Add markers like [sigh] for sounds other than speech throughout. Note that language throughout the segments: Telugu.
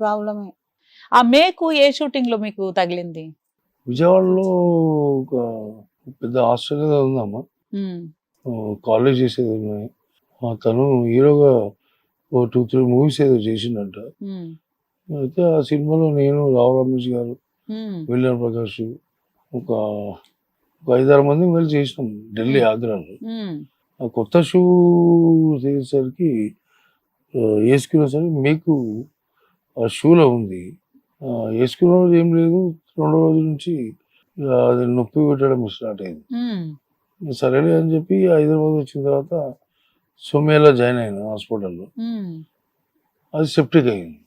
ప్రాబ్లమే. ఆ మేకు ఏ షూటింగ్లో మీకు తగిలింది? విజయవాడలో ఒక పెద్ద హాస్టల్ ఉందమ్మా. కాలేజ్ చేసేది ఉన్నాయి తను హీరోగా ఓ టూ త్రీ మూవీస్ ఏదో చేసిండంట అయితే ఆ సినిమాలో నేను రావు రమేష్ గారు విలియం ప్రకాష్ ఒక ఒక ఐదారు మంది వెళ్ళి చేసినాం ఢిల్లీ ఆగ్రాలో ఆ కొత్త షూ చేసేసరికి వేసుకునేసరికి మీకు షూలో ఉంది. ఆ, వేసుకున్న రోజు ఏం లేదు. రెండో రోజు నుంచి అది నొప్పి పెట్టడం స్టార్ట్ అయింది. సరేలే అని చెప్పి హైదరాబాద్ వచ్చిన తర్వాత సోమేలా జాయిన్ అయినా హాస్పిటల్లో. అది సెప్టిక్ అయింది.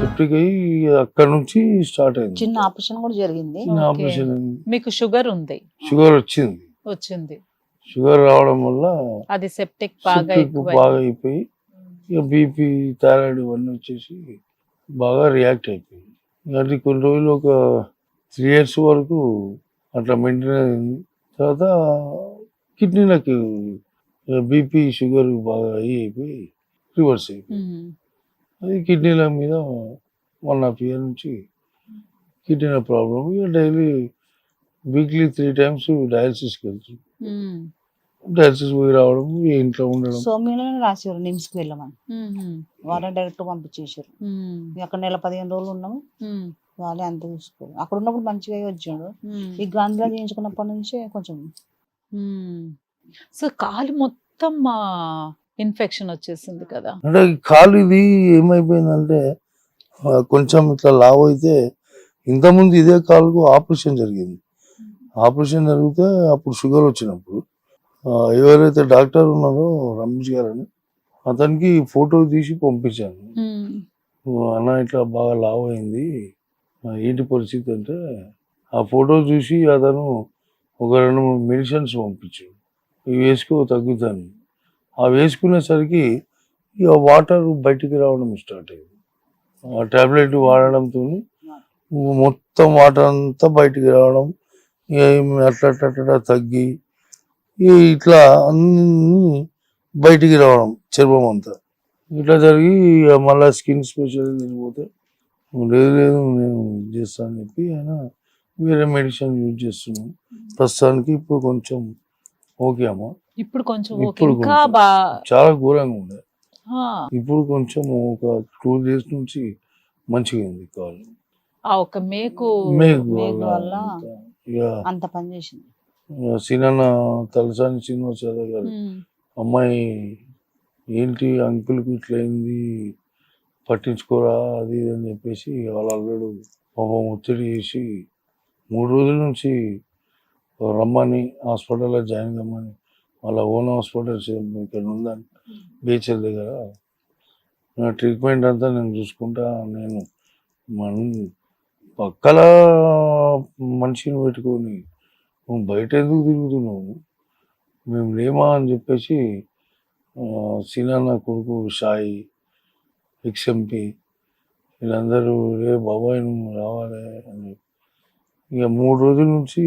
సెప్టిక్ అయ్యి అక్కడ నుంచి స్టార్ట్ అయింది. చిన్న ఆపరేషన్ కూడా జరిగింది. చిన్న. ఆపరేషన్ అయింది. మీకు షుగర్ ఉంది. షుగర్ వచ్చింది. వచ్చింది. షుగర్ రావడం వల్ల అది సెప్టిక్ బాగా బాగా అయిపోయి ఇక బీపీ థైరాయిడ్ ఇవన్నీ వచ్చేసి బాగా రియాక్ట్ అయిపోయింది. అది కొన్ని రోజులు ఒక త్రీ ఇయర్స్ వరకు అట్లా మెయింటైన్ అయింది తర్వాత కిడ్నీలకు బీపీ షుగర్ బాగా అయ్యి అయిపోయి రివర్స్ అయిపోయింది. అది కిడ్నీల మీద వన్ హాఫ్ ఇయర్ నుంచి కిడ్నీల ప్రాబ్లం ఇక డైలీ వీక్లీ త్రీ టైమ్స్ డయాలసిస్కి వెళ్తుంది డయాలసిస్ పోయి రావడం ఇంట్లో ఉండడం. సోమ్యంలోనే రాసేవారు నిమ్స్కి వెళ్ళమని వాళ్ళే డైరెక్ట్ పంపించేసారు అక్కడ నెల పదిహేను రోజులు ఉన్నాము. వాళ్ళే అంత చూసుకోరు. అక్కడ ఉన్నప్పుడు మంచిగా వచ్చాడు. ఈ గాంధీలో చేయించుకున్నప్పటి నుంచే కొంచెం సో కాలు మొత్తం ఇన్ఫెక్షన్ వచ్చేసింది కదా. అంటే ఈ కాలు ఇది ఏమైపోయిందంటే కొంచెం ఇట్లా లావ్ అయితే ఇంతకుముందు ఇదే కాలుకు ఆపరేషన్ జరిగింది. ఆపరేషన్ జరిగితే అప్పుడు షుగర్ వచ్చినప్పుడు ఎవరైతే డాక్టర్ ఉన్నారో రమేష్ గారు అని అతనికి ఫోటో తీసి పంపించాను. ఉమ్, "ఓ అన్న ఇట్లా బాగా లావ్ అయింది. ఏంటి పరిస్థితి అంటే ఆ ఫోటో చూసి అతను ఒక రెండు మూడు మెడిసిన్స్ పంపించాడు. ఇవి వేసుకో తగ్గుతాను. ఆ వేసుకునేసరికి ఇక వాటర్ బయటికి రావడం స్టార్ట్ అయింది. ఆ టాబ్లెట్ వాడడంతో మొత్తం వాటర్ అంతా బయటికి రావడం ఇక అట్లా అట్లా తగ్గి ఇట్లా అన్ని బయటికి రావడం చర్మం అంతా. ఇట్లా జరిగి మళ్ళీ స్కిన్ స్పెషలిస్ట్ పోతే లేదు లేదు నేను చేస్తాను అని చెప్పి ఆయన వేరే మెడిసిన్ యూజ్ చేస్తున్నాం. ప్రస్తుతానికి ఇప్పుడు కొంచెం ఓకే అమ్మ. ఇప్పుడు కొంచెం ఇప్పుడు చాలా ఘోరంగా ఉండే ఇప్పుడు కొంచెం ఒక టూ డేస్ నుంచి మంచిగా ఉంది కాల్. ఆ ఒక మేకు మేఘ వల్ల అంత పని చేసింది. సినిమా తలసాని శ్రీనివాస గారు. ఉమ్, అమ్మాయి ఏంటి అంకుల్కి ఇట్లా అయింది? పట్టించుకోరా? అది ఇది అని చెప్పేసి వాళ్ళ అల్లుడు పాపం ఒత్తిడి చేసి మూడు రోజుల నుంచి రమ్మని హాస్పిటల్లో జాయిన్ కమ్మని వాళ్ళ ఓన్ హాస్పిటల్ ఇక్కడ ఉందని బీచ్ల దగ్గర. నా ట్రీట్మెంట్ అంతా నేను చూసుకుంటా నేను మన పక్కల మనిషిని పెట్టుకొని నువ్వు బయట ఎందుకు తిరుగుతున్నావు? మేము లేమా అని చెప్పేసి ఆ, సినాన్న కొడుకు సాయి ఎక్స్ఎంపి వీళ్ళందరూ రే బాబాయ్ నువ్వు రావాలి అని. ఇక మూడు రోజుల నుంచి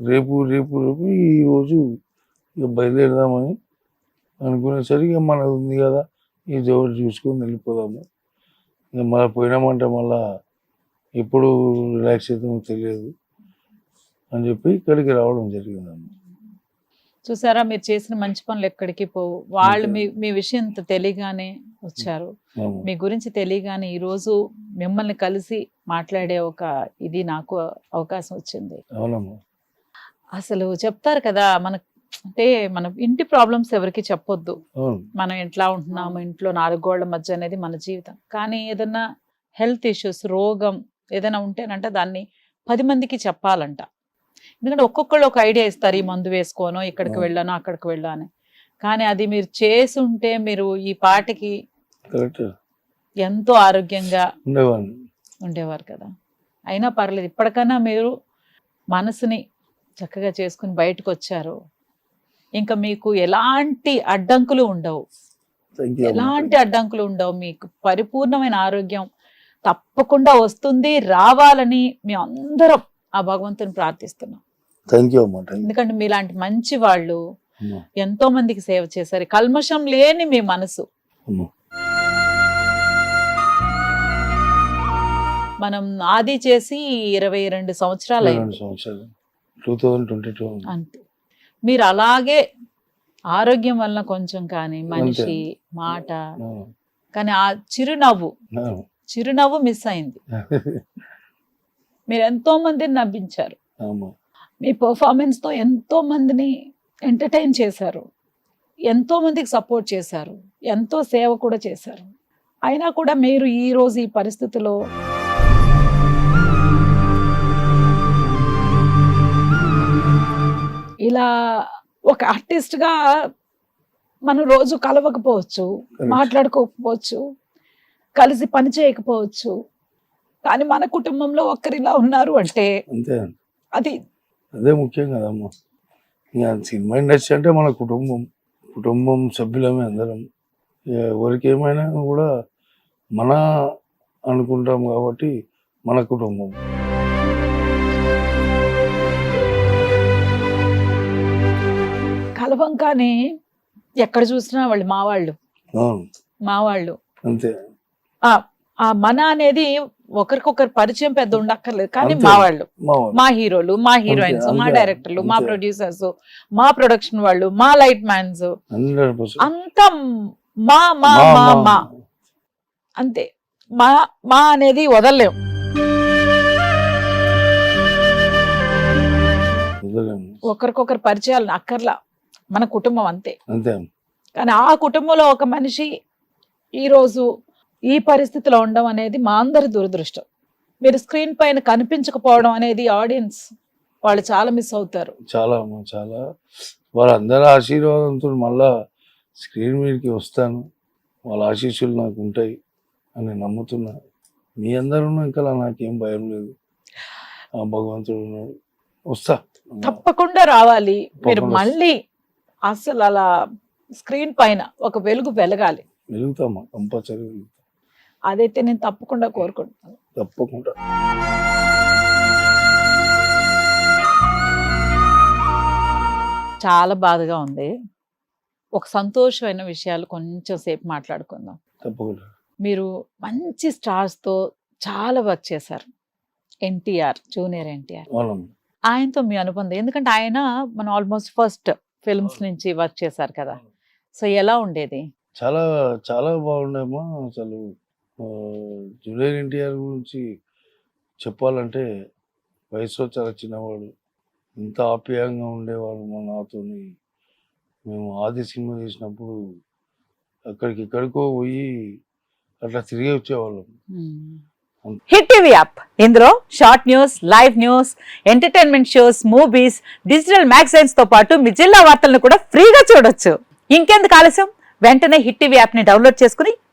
రేపు రేపు రేపు ఈరోజు ఇక బయలుదేరదామని అనుకునేసరికి ఇక మనది ఉంది కదా ఈ జోడు చూసుకొని వెళ్ళిపోదాము. ఇక మళ్ళీ పోయినామంటే మళ్ళా ఎప్పుడు రిలాక్స్ అవుతామో తెలియదు. అని చెప్పి ఇక్కడికి రావడం జరిగిందమ్మ చూసారా మీరు చేసిన మంచి పనులు ఎక్కడికి పోవు. వాళ్ళు. మీ మీ విషయం తెలియగానే వచ్చారు. మీ గురించి తెలియగానే ఈ రోజు మిమ్మల్ని కలిసి మాట్లాడే ఒక ఇది నాకు అవకాశం వచ్చింది. అసలు చెప్తారు కదా మన అంటే మన ఇంటి ప్రాబ్లమ్స్ ఎవరికి చెప్పొద్దు. మనం ఎట్లా ఉంటున్నాము ఇంట్లో నాలుగు గోళ్ళ మధ్య అనేది మన జీవితం. కానీ ఏదన్నా హెల్త్ ఇష్యూస్ రోగం ఏదైనా ఉంటేనంట దాన్ని పది మందికి చెప్పాలంట. ఎందుకంటే ఒక్కొక్కళ్ళు ఒక ఐడియా ఇస్తారు ఈ మందు వేసుకోనో ఇక్కడికి. వెళ్ళాను అక్కడికి వెళ్ళాను కానీ అది మీరు చేసి ఉంటే మీరు ఈ పాటికి ఎంతో ఆరోగ్యంగా ఉండేవారు కదా. అయినా పర్లేదు ఇప్పటికైనా మీరు మనసుని చక్కగా చేసుకుని బయటకు వచ్చారు ఇంకా మీకు ఎలాంటి అడ్డంకులు ఉండవు. ఎలాంటి అడ్డంకులు ఉండవు. మీకు పరిపూర్ణమైన ఆరోగ్యం తప్పకుండా వస్తుంది రావాలని మేము అందరం ఆ భగవంతుని ప్రార్థిస్తున్నాం. థ్యాంక్ యూ అమ్మా. థ్యాంక్ ఎందుకంటే మీలాంటి మంచి వాళ్ళు ఎంతో మందికి సేవ చేశారు. కల్మషం లేని మీ మనసు. మనం ఆది చేసి ఇరవై రెండు సంవత్సరాలు అంతే. మీరు అలాగే ఆరోగ్యం వల్ల కొంచెం కానీ మనిషి మాట. కానీ ఆ చిరునవ్వు చిరునవ్వు మిస్ అయింది. [laughs] మీరు ఎంతో మందిని నవ్వించారు మీ performance తో ఎంతో మందిని ఎంటర్టైన్ చేశారు. ఎంతో మందికి సపోర్ట్ చేశారు. ఎంతో సేవ కూడా చేశారు. అయినా కూడా మీరు ఈ రోజు ఈ పరిస్థితిలో ఇలా ఒక artist గా మనం రోజు కలవకపోవచ్చు మాట్లాడుకోకపోవచ్చు కలిసి పని చేయకపోవచ్చు. కానీ మన కుటుంబంలో ఒక్కరిలా ఉన్నారు అంటే అది అదే ముఖ్యం కదమ్మా. ఇక సినిమా ఇండస్ట్రీ అంటే మన కుటుంబం. కుటుంబం సభ్యులమే అందరం. ఎవరికి ఏమైనా కూడా మన అనుకుంటాం కాబట్టి మన కుటుంబం. కలవం కానీ ఎక్కడ చూసినా వాళ్ళు మా వాళ్ళు మా వాళ్ళు అంతే ఆ మన అనేది ఒకరికొకరు పరిచయం పెద్ద ఉండక్కర్లేదు. కానీ. మా వాళ్ళు మా హీరోలు మా హీరోయిన్స్ మా డైరెక్టర్లు మా. ప్రొడ్యూసర్స్ మా ప్రొడక్షన్ వాళ్ళు మా లైట్ మ్యాన్స్. అంతా మా మా మా మా అంతే. మా మా అనేది వదలలేం. ఒకరికొకరు పరిచయాలు అక్కర్లా. మన కుటుంబం అంతే. అంతే. కానీ ఆ కుటుంబంలో ఒక మనిషి ఈరోజు ఈ పరిస్థితిలో ఉండడం అనేది మా అందరి దురదృష్టం. మీరు స్క్రీన్ పైన కనిపించకపోవడం అనేది ఆడియన్స్ వాళ్ళు చాలా మిస్ అవుతారు. చాలా అమ్మా చాలా. వాళ్ళందరి ఆశీర్వాదంతో మళ్ళా స్క్రీన్ మీదకి వస్తాను. వాళ్ళ ఆశీస్సులు నాకు ఉంటాయి అని నమ్ముతున్నా. మీ అందరూ ఇంకా నాకేం భయం లేదు. ఆ భగవంతుడు ఉన్నాడు. వస్తా. తప్పకుండా రావాలి. మీరు. మళ్ళీ అసలు అలా స్క్రీన్ పైన ఒక వెలుగు వెలగాలి. వెలుగుతామా? కంపల్సరీ వెలుగుతాం. అదైతే నేను తప్పకుండా కోరుకుంటున్నాను. తప్పకుండా. చాలా బాధగా ఉంది. ఒక సంతోషమైన విషయాలు కొంచెం సేపు మాట్లాడుకుందాం. తప్పకుండా. మీరు మంచి స్టార్స్తో చాలా వర్క్ చేశారు. ఎన్టీఆర్ జూనియర్ ఎన్టీఆర్. ఆయనతో మీ అనుబంధం ఎందుకంటే ఆయన మన ఆల్మోస్ట్ ఫస్ట్ ఫిల్మ్స్ నుంచి వర్క్ చేశారు కదా. సో ఎలా ఉండేది? చాలా చాలా బాగుండేమో అసలు. జూనియర్ ఎన్టీఆర్ గురించి చెప్పాలంటే వయసులో చాలా చిన్నవాడు. ఇంత ఆప్యాయంగా ఉండేవాడు మా నాతోని. మేము ఆది సినిమా చేసినప్పుడు అక్కడికి ఎక్కడికో పోయి అట్లా తిరిగి వచ్చేవాళ్ళం. Hit TV app. ఇందులో short news live news entertainment shows movies digital మ్యాగజైన్స్తో పాటు మీ జిల్లా వార్తలను కూడా ఫ్రీగా చూడొచ్చు. ఇంకెందుకు ఆలస్యం? వెంటనే హిట్ టీవీ యాప్ని డౌన్లోడ్ చేసుకుని